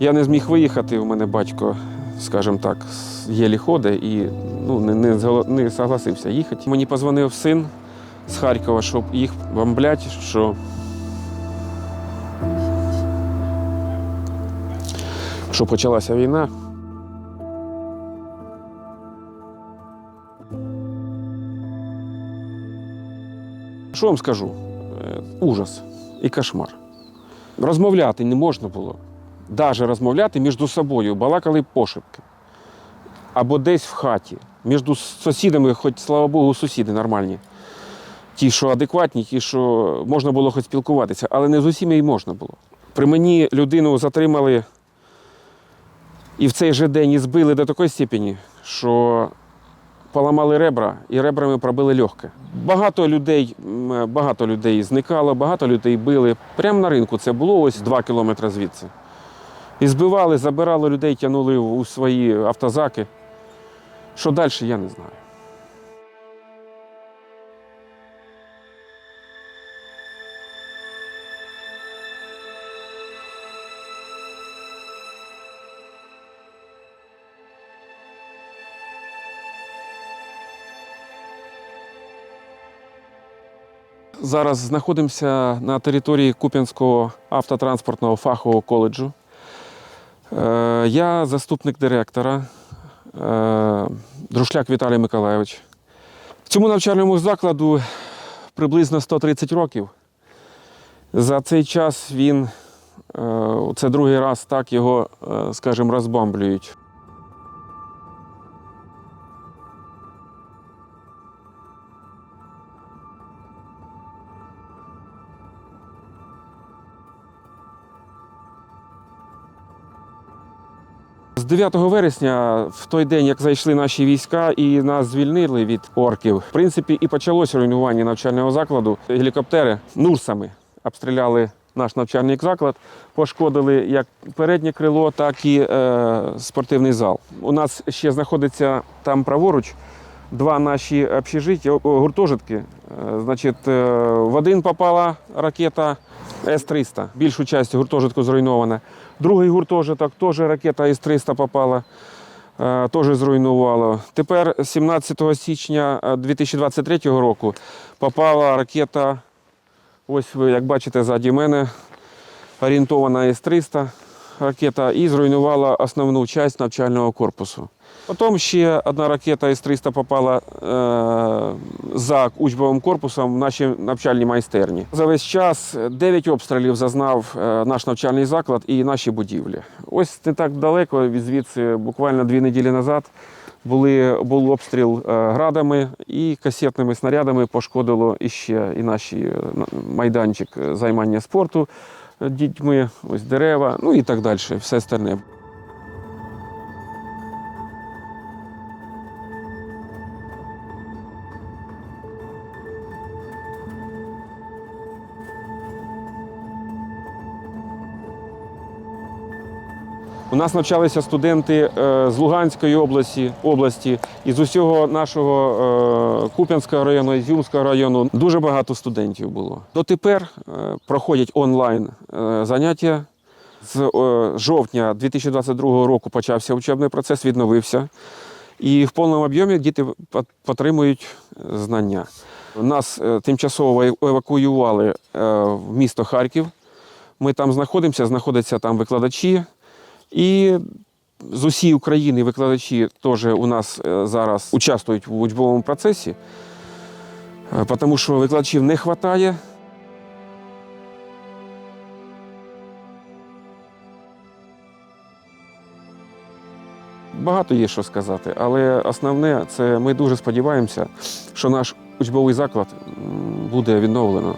Я не зміг виїхати, у мене батько, скажімо так, єлі ходить і ну, не, не, не согласився їхати. Мені позвонив син з Харкова, щоб їх бомблять, що що почалася війна. Що вам скажу? Е, Ужас і кошмар. Розмовляти не можна було. Навіть розмовляти між собою, балакали пошепки. Або десь в хаті. Між сусідами, хоч, слава Богу, сусіди нормальні. Ті, що адекватні, ті, що можна було хоч спілкуватися, але не з усіма і можна було. При мені людину затримали і в цей же день і збили до такої степені, що поламали ребра і ребрами пробили легке. Багато людей, багато людей зникало, багато людей били. Прямо на ринку це було ось два кілометри звідси. І збивали, забирали людей, тягнули у свої автозаки. Що далі, я не знаю. Зараз знаходимося на території Куп'янського автотранспортного фахового коледжу. Е, Я заступник директора е, Друшляк Віталій Миколайович. Цьому навчальному закладу приблизно 130 років. За цей час він, е, це другий раз так його, скажімо, розбомблюють. 9 вересня, в той день, як зайшли наші війська і нас звільнили від орків, в принципі, і почалося руйнування навчального закладу. Гелікоптери нурсами обстріляли наш навчальний заклад, пошкодили як переднє крило, так і е, спортивний зал. У нас ще знаходиться там праворуч два наші общежиття, гуртожитки. Е, Значить, е, в один попала ракета С-300. Більшу частину гуртожитку зруйнована. Другий гуртожиток теж ракета С-300 попала. е, Теж зруйнувало. Тепер 17 січня е, 2023 року попала ракета. Ось ви, як бачите, ззаді мене орієнтована С-300 ракета і зруйнувала основну частину навчального корпусу. Потім ще одна ракета С-300 попала е, за учбовим корпусом в наші навчальні майстерні. За весь час 9 обстрілів зазнав е, наш навчальний заклад і наші будівлі. Ось не так далеко від звідси, буквально дві неділі назад, були, був обстріл е, градами і касетними снарядами пошкодило іще і наш майданчик е, займання спорту дітьми, ось дерева, ну і так далі, все остальне. У нас навчалися студенти е, з Луганської області, області і з усього нашого е, Куп'янського району, Ізюмського району. Дуже багато студентів було. Дотепер е, проходять онлайн заняття. З жовтня 2022 року почався учебний процес, відновився. І в повному об'ємі діти отримують знання. Нас тимчасово евакуювали в місто Харків. Ми там знаходимося, знаходяться там викладачі. І з усієї України викладачі теж у нас е, зараз участвують в учбовому процесі, е, тому що викладачів не вистачає. Багато є що сказати, але основне це ми дуже сподіваємося, що наш учбовий заклад буде відновлено.